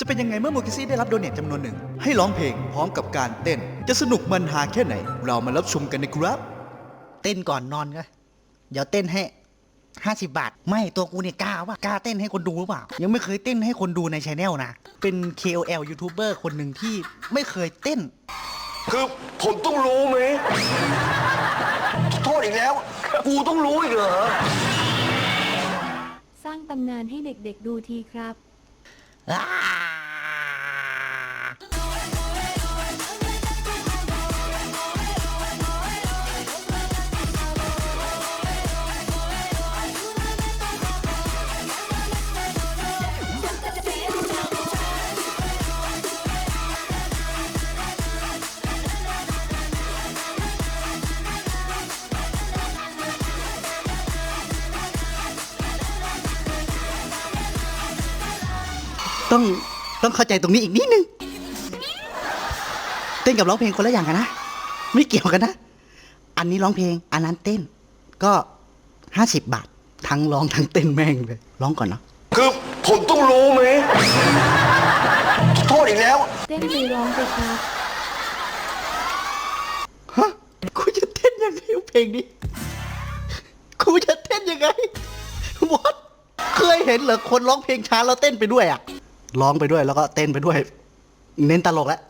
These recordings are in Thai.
จะเป็นยังไงเมื่อโมกิซี่ได้รับโดเนทจำนวนหนึ่ง ให้ร้องเพลงพร้อมกับการเต้น จะสนุกมันหาแค่ไหน เรามารับชมกันนะครับ เต้นก่อนนอนก็เดี๋ยวเต้นให้ห้าสิบาท ไม่ตัวกูเนี่ยกล้าว่ากล้าเต้นให้คนดูหรือเปล่า ยังไม่เคยเต้นให้คนดูในช anel นะ เป็น KOL ยูทูบเบอร์คนหนึ่งที่ไม่เคยเต้น คือผมต้องรู้ไหมโทษอีกแล้ว กูต้องรู้อีกเหรอ สร้างตำนานให้เด็กๆดูทีครับอ่า ต้องต้องเข้าใจตรงนี้อีกนิดนึง เต้นกับร้องเพลงคนละอย่างกันนะ ไม่เกี่ยวกันนะ อันนี้ร้องเพลง อันนั้นเต้น ก็ห้าสิบบาท ทั้งร้องทั้งเต้นแม่งเลย ร้องก่อนเนาะ คือผมต้องรู้ไหมโทษอีกแล้ว เต้นไปร้องไปครับฮะกูจะเต้นยังไงวะเพลงนี้ กูจะเต้นยังไง what เคยเห็นเหรอคนร้องเพลงช้าแล้วเต้นไปด้วยอะ ร้องไปด้วยแล้วก็เต้นไปด้วย เน้นตลกแล้ว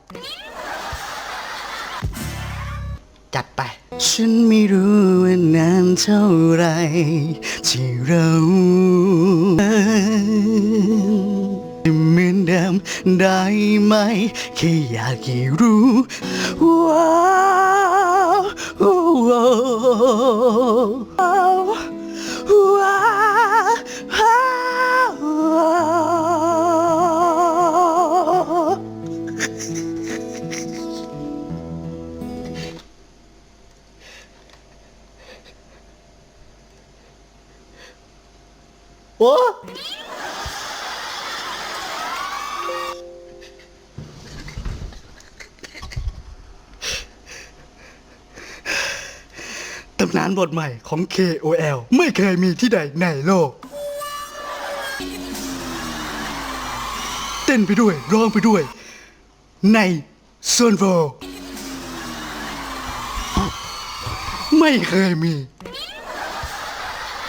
จัดไป ฉันไม่รู้ว่านานเท่าไรที่เราเหมือนเดิมได้ไหม แค่อยากให้รู้ว้าวว้าวว โอ้ตำนานบทใหม่ของ KOL ไม่เคยมีที่ใดในโลก เต้นไปด้วย ร้องไปด้วย ในโซนโวไม่เคยมี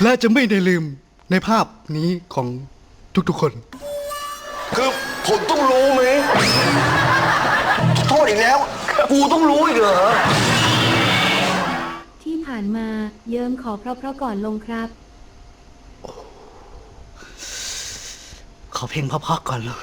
และจะไม่ได้ลืม ในภาพนี้ของทุกๆคน คือผมต้องรู้ไหมโทษอีกแล้ว กูต้องรู้อีกเหรอ ที่ผ่านมาเยิ้มขอเพราะๆก่อนลงครับ ขอเพลงเพราะๆก่อนเลย